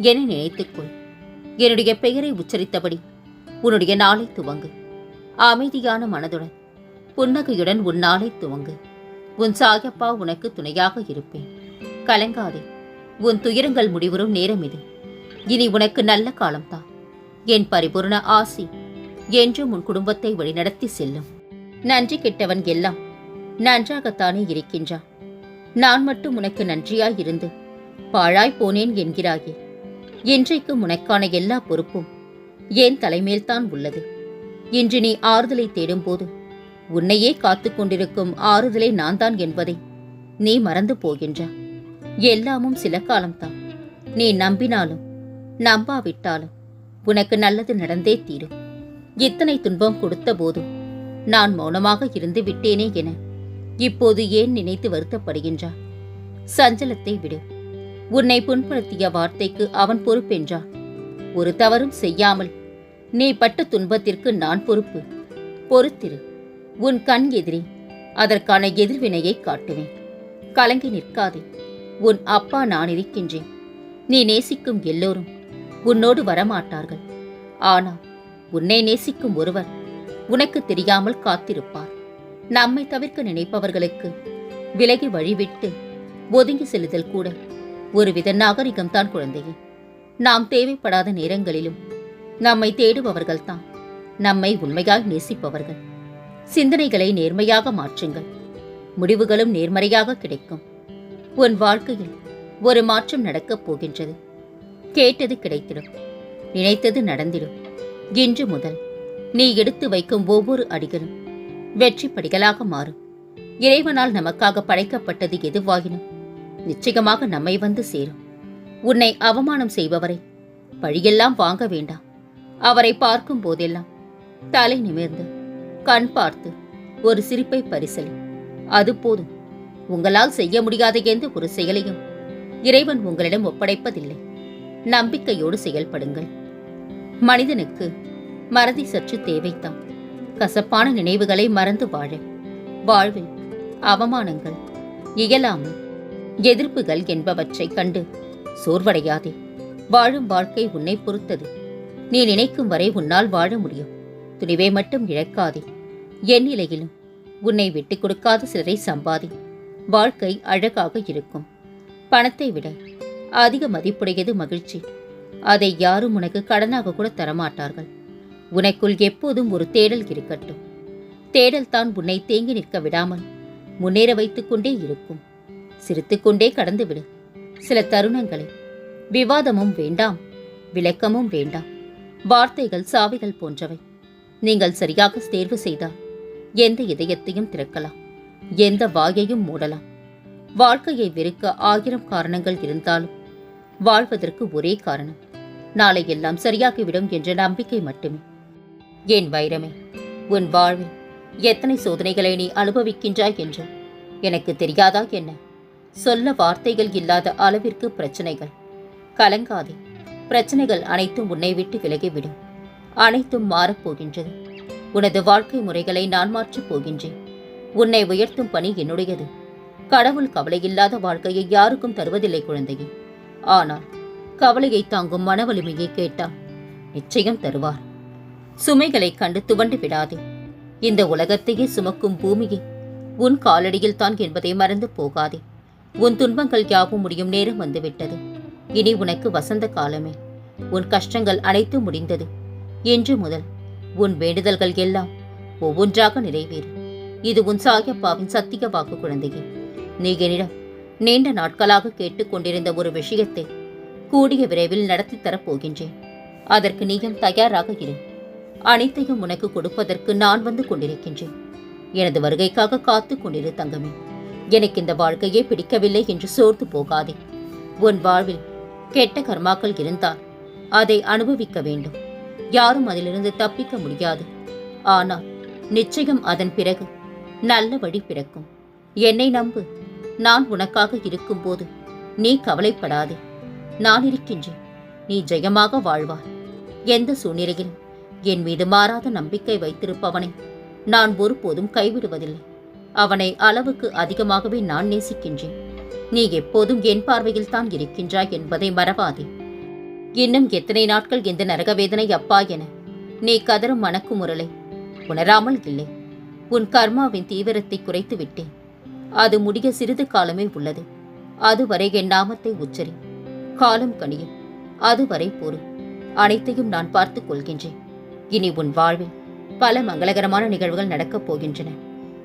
என்னை நினைத்துக்கொள் என்னுடைய பெயரை உச்சரித்தபடி உன்னுடைய நாளை துவங்கு. அமைதியான மனதுடன் புன்னகையுடன் உன் நாளை துவங்கு. உன் சாயப்பா உனக்கு துணையாக இருப்பேன். கலங்காதே. உன் துயரங்கள் முடிவரும் நேரம் இது. இனி உனக்கு நல்ல காலம்தான் என் பரிபூர்ண ஆசி என்றும் உன் குடும்பத்தை வழிநடத்தி செல்லும். நன்றி கெட்டவன் எல்லாம் நன்றாகத்தானே இருக்கின்றான். நான் மட்டும் உனக்கு நன்றியாய் இருந்து பாழாய் போனேன் என்கிறாயே. இன்றைக்கு உனக்கான எல்லா பொறுப்பும் என் தலைமேல்தான் உள்ளது. இன்று நீ ஆறுதலை தேடும்போது உன்னையே காத்து கொண்டிருக்கும் ஆறுதலை நான் தான் என்பதை நீ மறந்து போகின்றா. எல்லாமும் சில காலம்தான். நீ நம்பினாலும் நம்பாவிட்டாலும் உனக்கு நல்லது நடந்தே தீரும். இத்தனை துன்பம் கொடுத்த போதும் நான் மௌனமாக இருந்து விட்டேனே என இப்போது ஏன் நினைத்து வருத்தப்படுகின்றார் சஞ்சலத்தை விடு. உன்னை புண்படுத்திய வார்த்தைக்கு அவன் பொறுப்பென்றான். ஒரு தவறும் செய்யாமல் நீ பட்ட துன்பத்திற்கு நான் பொறுப்பு. பொறுத்திரு. உன் கண் எதிரே அதற்கான எதிர்வினையை காட்டுவேன். கலங்கி நிற்காதே. உன் அப்பா நான் இருக்கின்றேன். நீ நேசிக்கும் எல்லோரும் உன்னோடு வரமாட்டார்கள். ஆனால் உன்னை நேசிக்கும் ஒருவர் உனக்கு தெரியாமல் காத்திருப்பார். நம்மை தவிர்க்க நினைப்பவர்களுக்கு விலகி வழிவிட்டு ஒதுங்கி செல்லுதல் கூட ஒருவித நாகரிகம்தான் குழந்தையே. நாம் தேவைப்படாத நேரங்களிலும் நம்மை தேடுபவர்கள்தான். நம்மை உண்மையாய் நேசிப்பவர்கள். சிந்தனைகளை நேர்மையாக மாற்றுங்கள். முடிவுகளும் நேர்மறையாக கிடைக்கும். உன் வாழ்க்கையில் ஒரு மாற்றம் நடக்கப் போகின்றது. கேட்டது கிடைத்திடும். நினைத்தது நடந்திடும். இன்று முதல் நீ எடுத்து வைக்கும் ஒவ்வொரு அடிகளும் வெற்றி படிகளாக மாறும். இறைவனால் நமக்காக படைக்கப்பட்டது எதுவாயினும் நிச்சயமாக நம்மை வந்து சேரும். உன்னை அவமானம் செய்பவரை பழியெல்லாம் வாங்க வேண்டாம். அவரை பார்க்கும் போதெல்லாம் தலை நிமிர்ந்து கண் பார்த்து ஒரு சிரிப்பை பரிசலி. அது போதும். உங்களால் செய்ய முடியாத எந்த ஒரு செயலையும் இறைவன் உங்களிடம் ஒப்படைப்பதில்லை. நம்பிக்கையோடு செயல்படுங்கள். மனிதனுக்கு மறதி சற்று தேவைத்தான். கசப்பான நினைவுகளை மறந்து வாழ. வாழ்வில் அவமானங்கள் இயலாமை எதிர்ப்புகள் என்பவற்றை கண்டு சோர்வடையாதே. வாழும் வாழ்க்கை உன்னை பொறுத்தது. நீ நினைக்கும் வரை உன்னால் வாழ முடியும். துணிவை மட்டும் இழக்காதே. என் நிலையிலும் உன்னை விட்டுக் கொடுக்காத சிலரை சம்பாதி. வாழ்க்கை அழகாக இருக்கும். பணத்தை விட அதிக மதிப்புடையது மகிழ்ச்சி. அதை யாரும் உனக்கு கடனாக கூட தரமாட்டார்கள். உனக்குள் எப்போதும் ஒரு தேடல் இருக்கட்டும். தேடல் தான் உன்னை தேங்கி நிற்க விடாமல் முன்னேற வைத்துக் கொண்டே இருக்கும். சிரித்துக்கொண்டே கடந்துவிடு. சில தருணங்களை. விவாதமும் வேண்டாம். விளக்கமும் வேண்டாம். வார்த்தைகள் சாவிகள் போன்றவை. நீங்கள் சரியாக தேர்வு செய்தால் எந்த இதயத்தையும் திறக்கலாம். எந்த வாயையும் மூடலாம். வாழ்க்கையை வெறுக்க ஆயிரம் காரணங்கள் இருந்தாலும் வாழ்வதற்கு ஒரே காரணம். நாளை எல்லாம் சரியாகிவிடும் என்ற நம்பிக்கை மட்டுமே. என் வைரமே உன் வாழ்வில் எத்தனை சோதனைகளை நீ அனுபவிக்கின்றாய் என்று? எனக்கு தெரியாதா என்ன? சொல்ல வார்த்தைகள் இல்லாத அளவிற்கு பிரச்சனைகள். கலங்காதே. பிரச்சனைகள் அனைத்தும் உன்னை விட்டு விலகிவிடும் அனைத்தும் மாறப்போகின்றது உனது வாழ்க்கை முறைகளை நான் மாற்றப் போகின்றேன். உன்னை உயர்த்தும் பணி என்னுடையது. கடவுள் கவலையில்லாத வாழ்க்கையை யாருக்கும் தருவதில்லை குழந்தையே. ஆனால் கவலையை தாங்கும் மன வலிமையை கேட்டால் நிச்சயம் தருவார். சுமைகளைக் கண்டு துவண்டு விடாதே. இந்த உலகத்தையே சுமக்கும் பூமியே உன் காலடியில் தான் என்பதை மறந்து போகாதே. உன் துன்பங்கள் யாவும் முடியும் நேரம் வந்துவிட்டது. இனி உனக்கு வசந்த காலமே. உன் கஷ்டங்கள் அனைத்தும் முடிந்தது. இன்று முதல் உன் வேண்டுதல்கள் எல்லாம் ஒவ்வொன்றாக நிறைவேறும் இது உன் சாயப்பாவின் சத்திய வாக்கு குழந்தையே. நீ என்னிடம் நீண்ட நாட்களாக கேட்டுக்கொண்டிருந்த ஒரு விஷயத்தை கூடிய விரைவில் நடத்தி தரப் போகின்றேன். அதற்கு நீயும் தயாராக இரு. அனைத்தையும் உனக்கு கொடுப்பதற்கு நான் வந்து கொண்டிருக்கின்றேன். எனது வருகைக்காக காத்து கொண்டிரு தங்கமே. எனக்கு இந்த வாழ்க்கையே பிடிக்கவில்லை என்று சோர்ந்து போகாதே. உன் வாழ்வில் கெட்ட கர்மாக்கள் இருந்தால் அதை அனுபவிக்க வேண்டும். யாரும் அதிலிருந்து தப்பிக்க முடியாது. ஆனால் நிச்சயம் அதன் பிறகு நல்ல வழி பிறக்கும். என்னை நம்பு. நான் உனக்காக இருக்கும்போது நீ கவலைப்படாதே. நான் இருக்கின்றேன். நீ ஜெயமாக வாழ்வாய். எந்த சூழ்நிலையிலும் என் மீது மாறாத நம்பிக்கை வைத்திருப்பவனை நான் ஒருபோதும் கைவிடுவதில்லை. அவனை அளவுக்கு அதிகமாகவே நான் நேசிக்கின்றேன். நீ எப்போதும் என் பார்வையில் தான் இருக்கின்றாய் என்பதை மறவாதே. இன்னும் எத்தனை நாட்கள் இந்த நரகவேதனை அப்பா என நீ கதரும் மணக்கு முரளை உணராமல் இல்லை. உன் கர்மாவின் தீவிரத்தை குறைத்து விட்டேன். அது முடிய சிறிது காலமே உள்ளது. அதுவரை என் நாமத்தை உச்சரி. காலம் கனியும் அதுவரை பொறு. அனைத்தையும் நான் பார்த்துக் கொள்கின்றேன். இனி உன் வாழ்வில் பல மங்களகரமான நிகழ்வுகள் நடக்கப் போகின்றன.